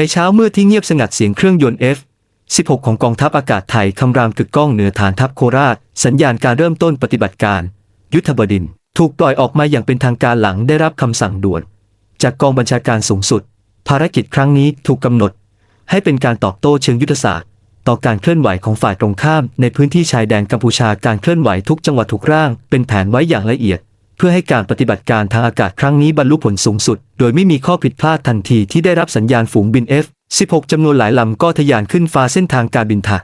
ในเช้ามืดที่เงียบสงัดเสียงเครื่องยนต์ F-16 ของกองทัพอากาศไทยคำรามกึกก้องเหนือฐานทัพโคราช สัญญาณการเริ่มต้นปฏิบัติการ ยุทธบดินทร์ถูกปล่อยออกมาอย่างเป็นทางการหลังได้รับคำสั่งด่วน จากกองบัญชาการสูงสุด ภารกิจครั้งนี้ถูกกำหนด ให้เป็นการตอบโต้เชิงยุทธศาสตร์ ต่อการเคลื่อนไหวของฝ่ายตรงข้าม ในพื้นที่ชายแดนกัมพูชาการเคลื่อนไหวทุกจังหวัดถูกร่าง เป็นแผนไว้อย่างละเอียด เพื่อให้การปฏิบัติการทางอากาศครั้งนี้บรรลุผลสูงสุด โดยไม่มีข้อผิดพลาดทันทีที่ได้รับสัญญาณฝูงบิน F-16 จำนวนหลายลำก็ทะยานขึ้นฟ้าเส้นทางการบินทะ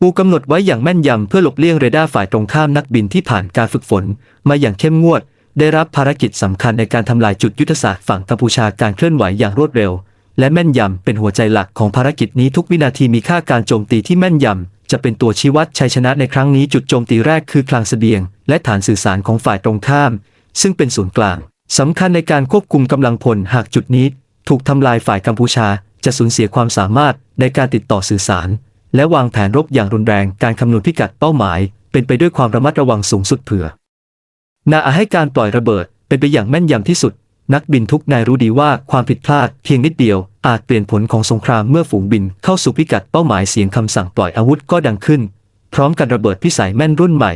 ปูกำหนดไว้อย่างแม่นยำเพื่อหลบเลี่ยงเรดาร์ฝ่ายตรงข้ามนักบินที่ผ่านการฝึกฝน มาอย่างเข้มงวด ได้รับภารกิจสำคัญในการทำลายจุดยุทธศาสตร์ฝั่งกัมพูชาการเคลื่อนไหวอย่างรวดเร็ว และแม่นยำเป็นหัวใจหลักของภารกิจนี้ทุกวินาทีมีค่าการโจมตีที่แม่นยำ จะเป็นตัวชี้วัดชัยชนะในครั้งนี้จุดโจมตีแรกคือคลังเสบียง และฐานสื่อสารของฝ่ายตรงข้าม ซึ่งเป็นศูนย์กลางสำคัญในการควบคุมกำลังพลหากจุดนี้ ถูกทำลายฝ่ายกัมพูชา จะสูญเสียความสามารถในการติดต่อสื่อสาร และวางแผนรบอย่างรุนแรงการคำนวณพิกัดเป้าหมาย เป็นไปด้วยความระมัดระวังสูงสุดเผื่อนาอาให้การปล่อยระเบิดเป็นไปอย่างแม่นยำที่สุด นักบินทุกนายรู้ดีว่าความผิดพลาดเพียงนิดเดียว อาจเปลี่ยนผลของสงครามเมื่อฝูงบินเข้าสู่พิกัดเป้าหมายเสียงคำสั่งปล่อยอาวุธก็ดังขึ้น พร้อมกันระเบิดพิสัยแม่นรุ่นใหม่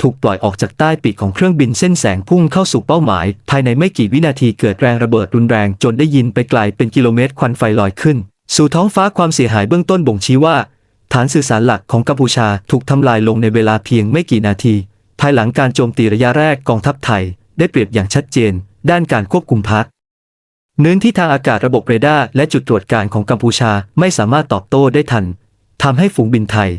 ถูกปล่อยออกจากใต้ปีกของเครื่องบินเส้นแสงพุ่งเข้าสู่เป้าหมาย ภายในไม่กี่วินาทีเกิดแรงระเบิดรุนแรงจนได้ยินไปไกลเป็นกิโลเมตรควันไฟลอยขึ้น สู่ท้องฟ้าความเสียหายเบื้องต้นบ่งชี้ว่า ฐานสื่อสารหลักของกัมพูชาถูกทำลายลงในเวลาเพียงไม่กี่นาที ภายหลังการโจมตีระยะแรกกองทัพไทย ได้เปรียบอย่างชัดเจน ด้านการควบคุมพักเนื้อที่ทางอากาศระบบเรดาร์และจุดตรวจการของกัมพูชาไม่สามารถตอบโต้ได้ทันทำให้ฝูงบินไทย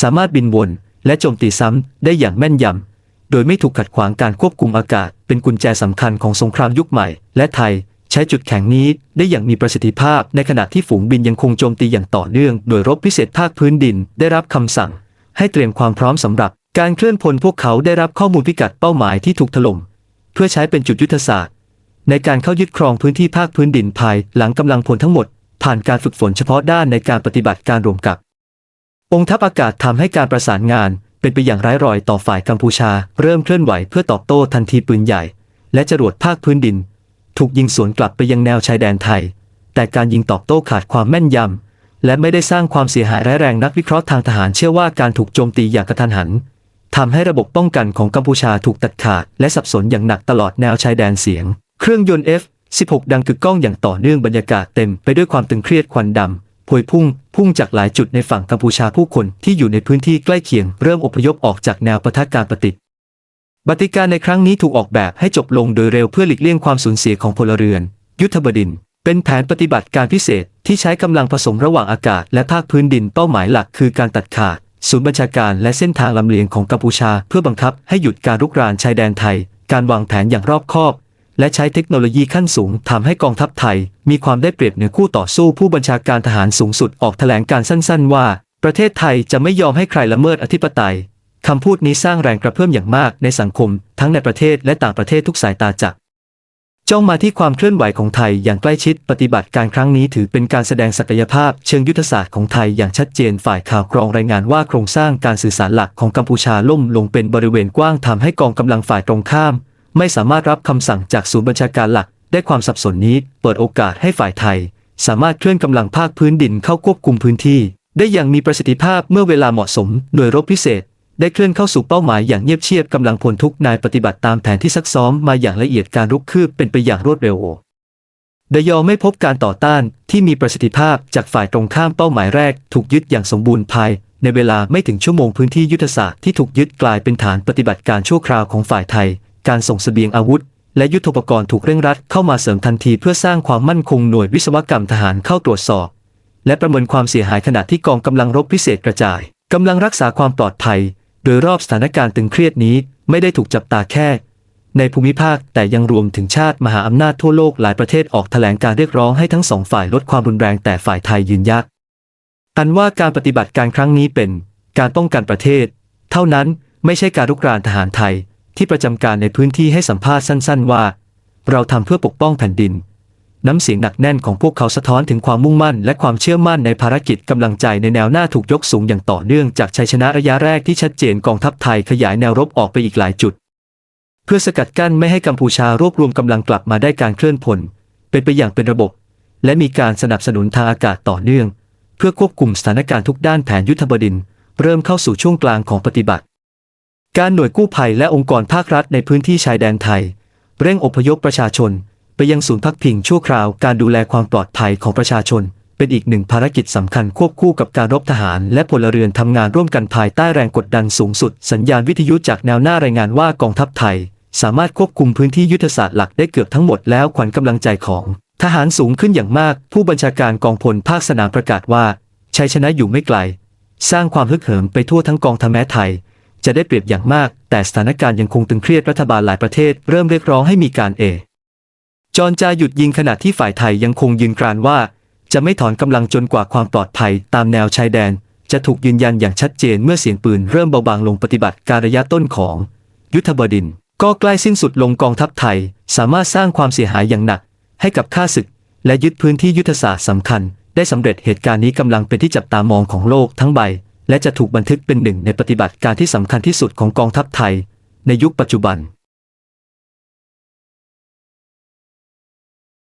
สามารถบินวนและโจมตีซ้ำได้อย่างแม่นยำโดยไม่ถูกขัดขวางการควบคุมอากาศ เป็นกุญแจสำคัญของสงครามยุคใหม่ และไทยใช้จุดแข็งนี้ได้อย่างมีประสิทธิภาพ ในขณะที่ฝูงบินยังคงโจมตีอย่างต่อเนื่อง โดยรบพิเศษภาคพื้นดินได้รับคำสั่ง ให้เตรียมความพร้อมสำหรับ การเคลื่อนพลพวกเขาได้รับข้อมูลพิกัดเป้าหมายที่ถูกถล่มเพื่อใช้เป็นจุดยุทธศาสตร์ ในการเข้ายึดครองพื้นที่ภาคพื้นดินภายหลังกำลังพลทั้งหมด ผ่านการฝึกฝนเฉพาะด้านในการปฏิบัติการรวมกับ องค์ทัพอากาศทำให้การประสานงาน เป็นไปอย่างไร้รอยต่อฝ่ายกัมพูชา เริ่มเคลื่อนไหวเพื่อตอบโต้ทันทีปืนใหญ่ และจรวดภาคพื้นดิน ถูกยิงสวนกลับไปยังแนวชายแดนไทย แต่การยิงตอบโต้ขาดความแม่นยำและไม่ได้สร้างความเสียหายร้ายแรงนักวิเคราะห์ทางทหารเชื่อว่าการถูกโจมตีอย่างกระทันหันทำให้ระบบป้องกันของกัมพูชาถูกตัดขาดและสับสนอย่างหนักตลอดแนวชายแดนเสียง เครื่องยนต์ F16 ดังกึกก้องอย่างต่อเนื่องบรรยากาศเต็มไปด้วยความตึงเครียดควันดำพวยพุ่ง พุ่งจากหลายจุดในฝั่งกัมพูชาผู้คนที่อยู่ในพื้นที่ใกล้เคียงเริ่มอพยพออกจากแนวปะทะการปฏิบัติการในครั้งนี้ถูกออกแบบให้จบลงโดยเร็วเพื่อหลีกเลี่ยงความสูญเสียของพลเรือน ยุทธบดิน เป็นแผนปฏิบัติการพิเศษที่ใช้กำลังผสมระหว่างอากาศและภาคพื้นดินเป้าหมายหลักคือการตัดขาดศูนย์บัญชาการและเส้นทางลำเลียงของกัมพูชาเพื่อบังคับให้หยุดการรุกรานชายแดนไทย การวางแผนอย่างรอบคอบ และใช้เทคโนโลยีขั้นสูงทำให้กองทัพไทย มีความได้เปรียบเหนือคู่ต่อสู้ผู้บัญชาการทหารสูงสุดออกแถลงการสั้น ๆ ว่า ประเทศไทยจะไม่ยอมให้ใครละเมิดอธิปไตยคำพูดนี้สร้างแรงกระเพื่อมอย่างมากในสังคม ทั้งในประเทศและต่างประเทศทุกสายตาจับจ้องมาที่ความเคลื่อนไหวของไทยอย่างใกล้ชิดปฏิบัติการครั้งนี้ถือเป็นการแสดงศักยภาพเชิงยุทธศาสตร์ของไทยอย่างชัดเจนฝ่ายข่าวกรองรายงานว่าโครงสร้างการสื่อสารหลักของกัมพูชาล่มลงเป็นบริเวณกว้างทำให้กองกำลังฝ่ายตรงข้าม ไม่สามารถรับคำสั่งจากศูนย์บัญชาการหลัก ได้ความสับสนนี้เปิดโอกาสให้ฝ่ายไทย สามารถเคลื่อนกำลังภาคพื้นดินเข้าควบคุมพื้นที่ ได้อย่างมีประสิทธิภาพเมื่อเวลาเหมาะสมหน่วยรบพิเศษ ได้เคลื่อนเข้าสู่เป้าหมายอย่างเงียบเชียบกำลังพลทุกนายปฏิบัติตามแผนที่ซักซ้อมมาอย่างละเอียดการรุกคืบเป็นไปอย่างรวดเร็วดยอไม่พบการต่อต้านที่มีประสิทธิภาพจากฝ่ายตรงข้ามเป้าหมายแรก ถูกยึดอย่างสมบูรณ์ภาย ในเวลาไม่ถึงชั่วโมงพื้นที่ยุทธศาสตร์ที่ถูกยึดกลายเป็นฐานปฏิบัติการชั่วคราวของฝ่ายไทย การส่งเสบียงอาวุธ และยุทโธปกรณ์ถูกเร่งรัดเข้ามาเสริมทันทีเพื่อสร้างความมั่นคงหน่วยวิศวกรรมทหารเข้าตรวจสอบ และประเมินความเสียหายขณะที่กองกำลังรบพิเศษกระจายกำลังรักษาความปลอดภัย โดยรอบสถานการณ์ตึงเครียดนี้ไม่ได้ถูกจับตาแค่ ในภูมิภาคแต่ยังรวมถึงชาติมหาอำนาจทั่วโลกหลายประเทศออกแถลงการเรียกร้องให้ทั้งสองฝ่ายลดความรุนแรงแต่ฝ่ายไทยยืนยันอันว่าการปฏิบัติการครั้งนี้เป็น การป้องกันประเทศ เท่านั้นไม่ใช่การรุกรานทหารไทย ที่ประจำการในพื้นที่ให้สัมภาษณ์สั้น ๆ ว่า เราทำเพื่อปกป้องแผ่นดิน น้ำเสียงหนักแน่นของพวกเขาสะท้อนถึงความมุ่งมั่น และความเชื่อมั่นในภารกิจกำลังใจในแนวหน้าถูกยกสูงอย่างต่อเนื่องจากชัยชนะระยะแรกที่ชัดเจนกองทัพไทยขยายแนวรบออกไปอีกหลายจุด เพื่อสกัดกั้นไม่ให้กัมพูชารวบรวมกำลังกลับมาได้การเคลื่อนพล เป็นไปอย่างเป็นระบบ และมีการสนับสนุนทางอากาศต่อเนื่อง เพื่อควบคุมสถานการณ์ทุกด้านแผนยุทธบดินทร์เริ่มเข้าสู่ช่วงกลางของปฏิบัติ การหน่วยกู้ภัยและองค์กรภาครัฐในพื้นที่ชายแดนไทย เร่งอพยพประชาชน ไปยังศูนย์พักพิงชั่วคราวการดูแลความปลอดภัยของประชาชน เป็นอีกหนึ่งภารกิจสำคัญควบคู่กับการรบทหารและพลเรือนทำงานร่วมกันภายใต้แรงกดดันสูงสุด สัญญาณวิทยุจากแนวหน้ารายงานว่ากองทัพไทย สามารถควบคุมพื้นที่ยุทธศาสตร์หลักได้เกือบทั้งหมดแล้วขวัญกำลังใจของ ทหารสูงขึ้นอย่างมาก ผู้บัญชาการกองพลภาคสนามประกาศว่าชัยชนะอยู่ไม่ไกล สร้างความฮึกเหิมไปทั่วทั้งกองทัพแม้ไทย จะได้เปรียบอย่างมาก แต่สถานการณ์ยังคงตึงเครียดรัฐบาลหลายประเทศเริ่มเรียกร้องให้มีการเอจอนจาหยุดยิงขณะที่ฝ่ายไทยยังคงยืนกรานว่า จะไม่ถอนกำลังจนกว่าความปลอดภัยตามแนวชายแดน จะถูกยืนยันอย่างชัดเจนเมื่อเสียงปืนเริ่มเบาบางลงปฏิบัติการระยะต้นของ ยุทธบดิน ก็ใกล้สิ้นสุดลงกองทัพไทย สามารถสร้างความเสียหายอย่างหนัก ให้กับข้าศึก และยึดพื้นที่ยุทธศาสตร์สำคัญ ได้สำเร็จเหตุการณ์นี้กำลังเป็นที่จับตามองของโลกทั้งใบ และจะถูกบันทึกเป็นหนึ่งในปฏิบัติการที่สำคัญที่สุดของกองทัพไทย ในยุคปัจจุบัน